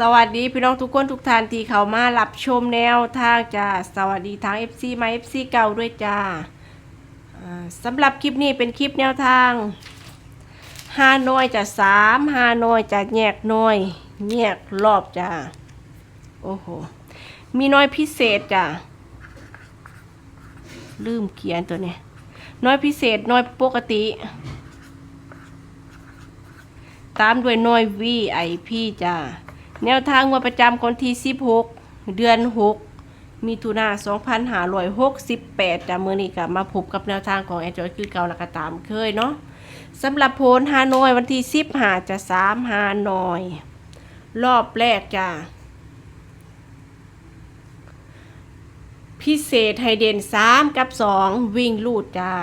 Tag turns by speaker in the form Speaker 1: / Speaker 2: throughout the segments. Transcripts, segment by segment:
Speaker 1: สวัสดีพี่น้องทุกคนทุกท่านที่เขามารับชมแนวทางจ้าสวัสดีทาง FC มา FC เก่าด้วยจ้าสำหรับคลิปนี้เป็นคลิปแนวทางฮานอยจะสามฮานอยจะแยกน้อยแยกรอบจ้าโอ้โหมีน้อยพิเศษจ้าลืมเขียนตัวเนี้ยน้อยพิเศษน้อยปกติ ตามด้วยน้อย VIP จ้า แนวทางงวดประจำคนที่ 16 เดือน 6 มีทุนา2568จ้ามือนี้กับมาพบกับแนวทางของแอจอยคือเก่าและก็ตามเคยเนาะสำหรับโพลฮานอยวันที่10หาจะ3ฮานอย รอบแรกจ้าพิเศษไฮเดน3 กับ 2 วิ่งลูดจ้า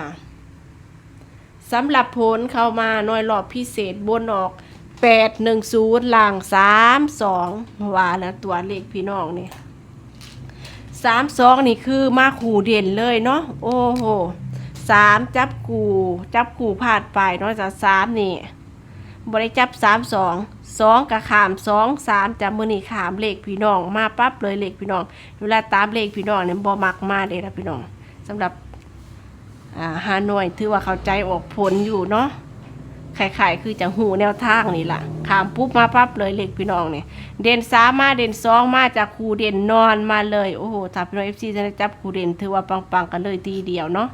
Speaker 1: สำหรับผลเข้ามาหน่วยรอบพิเศษบนออก 8 1 0ล่าง3 2ว่าแล้วตัวเลขพี่น้องนี่3 2นี่คือมาขู่เด่นเลยเนาะโอ้โห3จับกูจับกูพลาดไปเนาะจาก3นี่บริจับ3 2 2กับขาม2 3จับมือนี่ขามเลขพี่น้อง มาปั๊บเลยเลขพี่น้องเวลาตามเลขพี่น้องเนี่ยบ่มักมาเลยนะพี่น้องสำหรับฮานอยถือว่าเข้าใจออกผลอยู่เนาะ ไข่ๆคือจะหูแนวทางนี่ล่ะขามปุ๊บมาปั๊บเลยเล็กพี่น้องเนี่ยเด่นสามมาเด่นสองมาจากครูเด่นนอนมาเลยโอ้โหถ้าพี่น้องเอฟซีจะได้จับครูเด่นถือว่าปังๆกันเลยทีเดียวเนาะ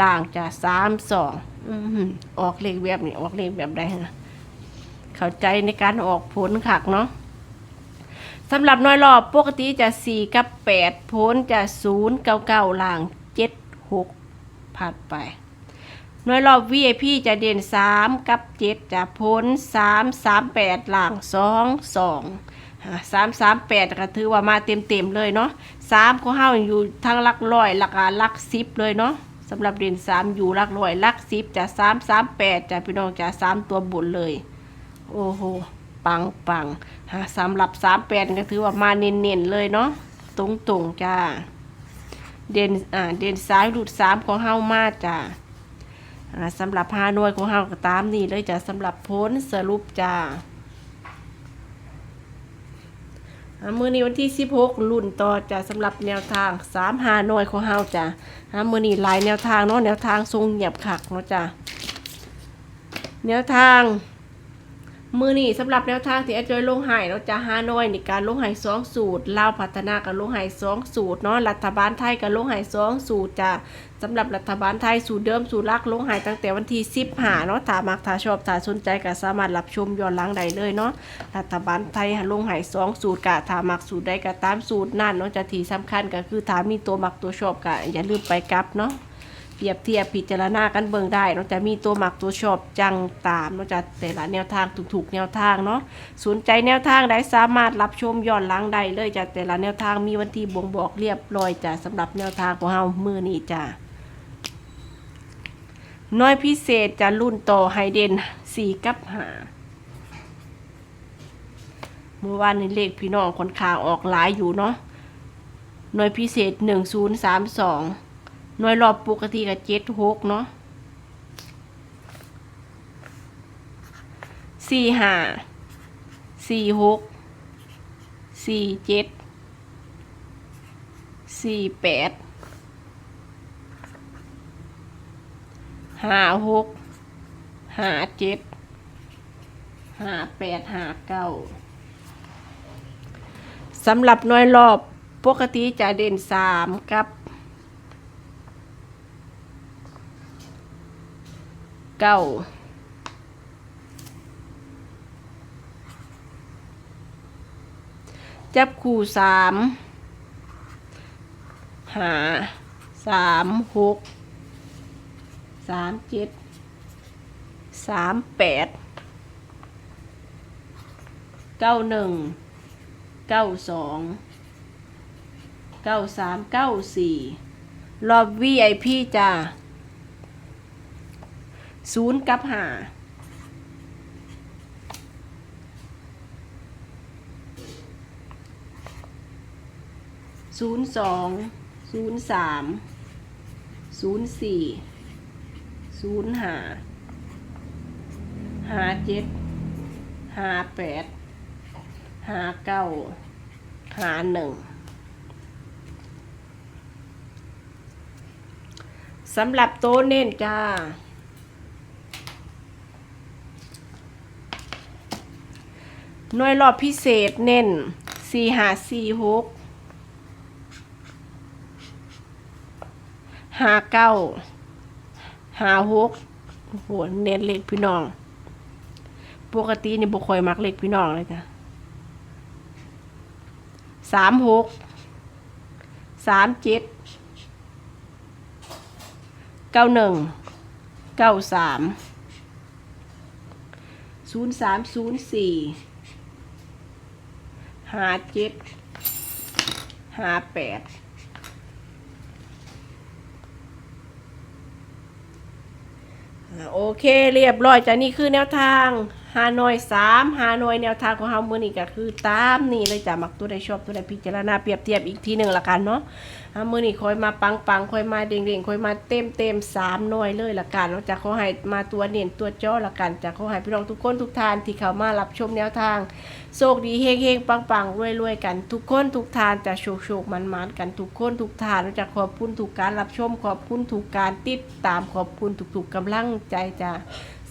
Speaker 1: ล่างจะสามสองอื้อหือออกเลขแบบนี้ออกเลขแบบใดนะเข้าใจในการออกผลขักเนาะสำหรับน้อยรอบปกติจะสี่กับแปดผลจะศูนย์เก้าเก้าล่างเจ็ดหกผ่านไป หน่วยรอบ VIP จะเด่น 3 กับ 7 จะพ้น 3 3 8 หลัง2 2 3 3 8ก็ถือว่ามาเต็มเต็มๆเลยเนาะ3ของเฮาอยู่ทั้งลักร้อยลักอาลักสิบเลยเนาะสำหรับเด่น3อยู่ลักร้อยลักสิบจะ3 3 8จะพี่น้องจะ3ตัวบุญเลย โอ้โหปังปังฮะสำหรับ3 8ก็ถือว่ามาเน้นๆเลยเนาะตรงตรงๆจ้าเด่นอ่าเด่นซ้ายหลุดสามของเฮามาจ้า สำหรับฮาหน่วยของเฮาก็ตามนี่เลยจ้ะสำหรับพ้นสรุปจ้ามือนี้วันที่ 16รุ่นต่อจ้ะสำหรับแนวทาง3ฮาหน่วยของเฮาจ้ะอ่ามือนี้หลายแนวทางเนาะแนวทางทรงเงียบขักเนาะจ้ะแนวทาง มือนี่สำหรับแนวทางที่อาจอยลงหายเนาจะฮานอยในการลงหายสองสูตรลาวพัฒนากับลงหายสองสูตรเนาะรัฐบาลไทยกับลงหายสองสูตรจะสำหรับรัฐบาลไทยสูตรเดิมสูตรลักลงหายตั้งแต่วันที่สิบหาเนาะถามักถ้าชอบถ้าสนใจก็สามารถรับชมย้อนหลังได้เลยเนาะรัฐบาลไทยลงหายสองสูตรกะถามักสูตรใดก็ตามสูตรนั่นเนาะจะที่สำคัญก็คือถ้ามีตัวมักตัวชอบก็อย่าลืมไปกลับเนาะ เปรียบเทียบพิจารณากันเบิ่งได้เนาะจะมีตัวหมักตัวชอบจังตามเนาะจะแต่ละแนวทางถูกๆแนวทางเนาะสนใจแนวทางได้สามารถรับชมย้อนหลังได้เลยจะแต่ละแนวทางมีวันที่บ่งบอกเรียบร้อยจะสำหรับแนวทางของเฮามือนี้จ้ะน้อยพิเศษจะรุ่นต่อไฮเดนสี่กับหาเมื่อวานนี้เลขพี่น้องคนข้างออกหลายอยู่เนาะน้อยพิเศษหนึ่งศูนย์สามสอง หน่วยรอบปกติกับเจ็ดหกเนาะสี่ห้าสี่หกสี่เจ็ดสี่แปดห้าหกห้าเจ็ดห้าแปดห้าเก้าสำหรับหน่วยรอบปกติจะเด่นสามกับ เก้าจับคู่สามหาสามหกสามเจ็ดสามแปดเก้าหนึ่งเก้าสองเก้าสามเก้าสี่รอบ VIP จ้า ศูนย์กับหาศูนย์สองศูนย์สามศูนย์สี่ศูนย์หาหาเจ็ดหาแปดหาเก้าหาหนึ่งสำหรับโต๊ะเน้นจ้า หน่วยรอบพิเศษเน้นสี่หาสี่หกห้าเก้าห้าหกโอ้โหเน้นเล็กพี่น้อง ปกตินี่บุคอยมักเล็กพี่น้องเลยจ้ะสามหกสามเจ็ดเก้าหนึ่งเก้าสามศูนย์สามศูนย์สี่ ห้าเจ็ดห้าแปดโอเคเรียบร้อยจ้ะนี่คือแนวทาง ฮานอยสามฮานอยแนวทางของเฮามือนี่ก็คือตามนี่เลยจ้ะมักตัวใดชอบตัวใดพิจารณาเปรียบเทียบอีกทีหนึ่งละกันเนาะฮามือนี่คอยมาปังปังคอยมาเด้งเด้งคอยมาเต็มเต็มสามหน่วยเลยละกันเนาะจะขอให้มาตัวเน้นตัวจ้อละกันจะขอให้พี่น้องทุกคนทุกท่านที่เข้ามารับชมแนวทางโชคดีเฮงเฮงปังปังรวยรวยกัน ทุกคนทุกทานจะโชคโชคมันมันกันทุกคนทุกทานจะขอบคุณทุกการรับชมขอบคุณทุกการติดตามขอบคุณทุกๆกำลังใจจ้ะ